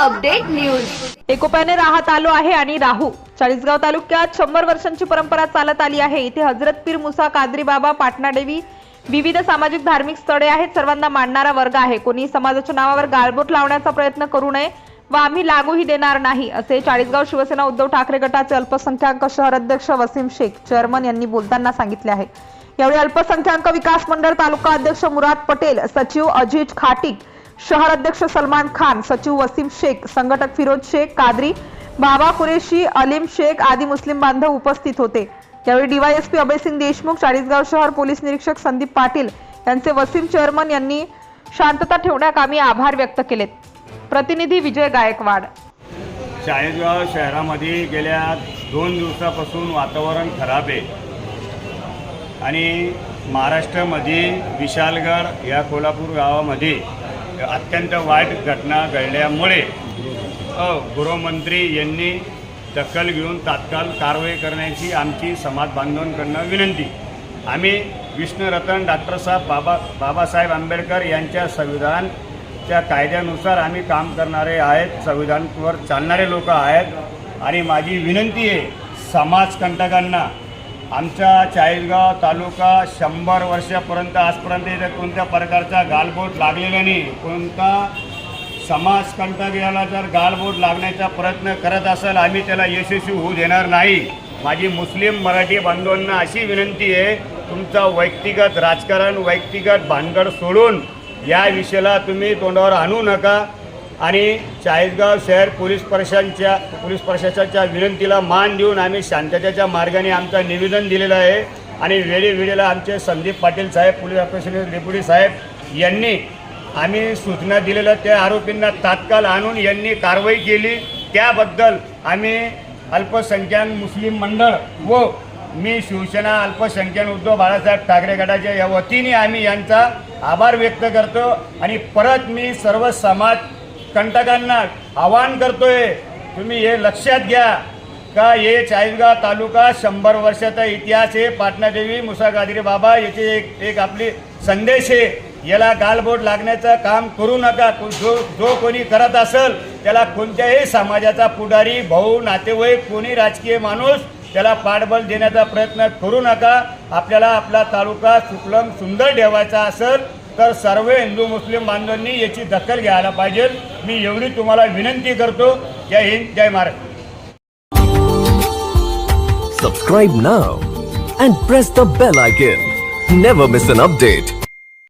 News. एकोप्याने राहत आलो आहे आणि राहू. चाळीसगाव तालुक्यात शंभर वर्षांची परंपरा चालत आली आहे. इथे हजरत पीर मुसा कादरी बाबा पाटणादेवी विविध सामाजिक धार्मिक स्थळे आहेत. सर्वांना मांडणारा वर्ग आहे. कोणी समाजाच्या नावावर गाळबोट लावण्याचा प्रयत्न करू नये व आम्ही लागूही देणार नाही असे चाळीसगाव शिवसेना उद्धव ठाकरे गटाचे अल्पसंख्याक शहर अध्यक्ष वसीम शेख चेअरमन यांनी बोलताना सांगितले आहे. यावेळी अल्पसंख्याक विकास मंडळ तालुका अध्यक्ष मुराद पटेल सचिव अजित खाटिक शहर अध्यक्ष सलमान खान सचिव वसीम शेख संघटक फिरोज शेख कादरी बाबा कुरेशी अलीम शेख आदी मुस्लिम बांधव उपस्थित होते. यावेळी डीवायएसपी अभयसिंग देशमुख चाळीसगाव शहर पोलीस निरीक्षक संदीप पाटील यांचे वसीम चेअरमन यांनी शांतता ठेवण्याकामी आभार व्यक्त केलेत. प्रतिनिधी विजय गायकवाड. चाळीसगाव शहरामध्ये गेल्या दोन दिवसापासून वातावरण खराब आहे. आणि महाराष्ट्रामध्ये विशालगड या कोल्हापूर गावामध्ये अत्यंत वाईट घटना घडल्यामुळे अ, गृहमंत्री यांनी दखल घेऊन तात्काळ कारवाई करण्याची आमची समाज बांधवांकडनं विनंती. आम्ही विष्णुरतन डॉक्टरसाहेब बाबा बाबासाहेब आंबेडकर यांच्या संविधानच्या कायद्यानुसार आम्ही काम करणारे आहेत संविधानवर चालणारे लोक आहेत. आणि माझी विनंती आहे समाजकंटकांना आमच्या चाळीसगाव तालुका शंभर वर्षापर्यंत आजपर्यंत इथं कोणत्या प्रकारचा गालबोट लागलेला नाही. कोणता समाजकंटक याला जर गालबोट लागण्याचा प्रयत्न करत असेल आम्ही त्याला यशस्वी होऊ देणार नाही. माझी मुस्लिम मराठी बांधवांना अशी विनंती आहे तुमचं वैयक्तिगत राजकारण वैयक्तिगत भानगड सोडून या विषयाला तुम्ही तोंडावर आणू नका. आणि चाळीसगाव शहर पोलीस प्रशासनच्या पोलीस प्रशासनाच्या विनंतीला मान देऊन आम्ही शांततेच्या मार्गाने आमचं निवेदन दिलेलं आहे. आणि वेळेवेळेला आमचे संदीप पाटील साहेब पोलीस ऑपरेशन डेप्युटी साहेब यांनी आम्ही सूचना दिलेल्या त्या आरोपींना तात्काळ आणून यांनी कारवाई केली. त्याबद्दल आम्ही अल्पसंख्याक मुस्लिम मंडळ व मी शिवसेना अल्पसंख्याक उद्धव बाळासाहेब ठाकरे गटाच्या या वतीने आम्ही यांचा आभार व्यक्त करतो. आणि परत मी सर्व समाज कंटकांना आवाहन करतोय तुम्ही हे लक्षात घ्या. का हे चाळीसगाव तालुका शंभर वर्षाचा इतिहास आहे. पाटणादेवी मुसा गादिरी बाबा याचे एक एक आपली संदेश आहे. याला गालबोट लागण्याचं काम करू नका. जो जो कोणी करत असेल त्याला कोणत्याही समाजाचा पुढारी भाऊ नातेवाईक कोणी राजकीय माणूस त्याला पाठबळ देण्याचा प्रयत्न करू नका. आपल्याला आपला तालुका सुकलम सुंदर ठेवायचा असेल तर सर्व हिंदू मुस्लिम बांधवांनी याची दखल घ्यायला पाहिजे मी एवढी तुम्हाला विनंती करतो जय हिंद जय Maharashtra Subscribe now and press the bell icon. Never miss an update.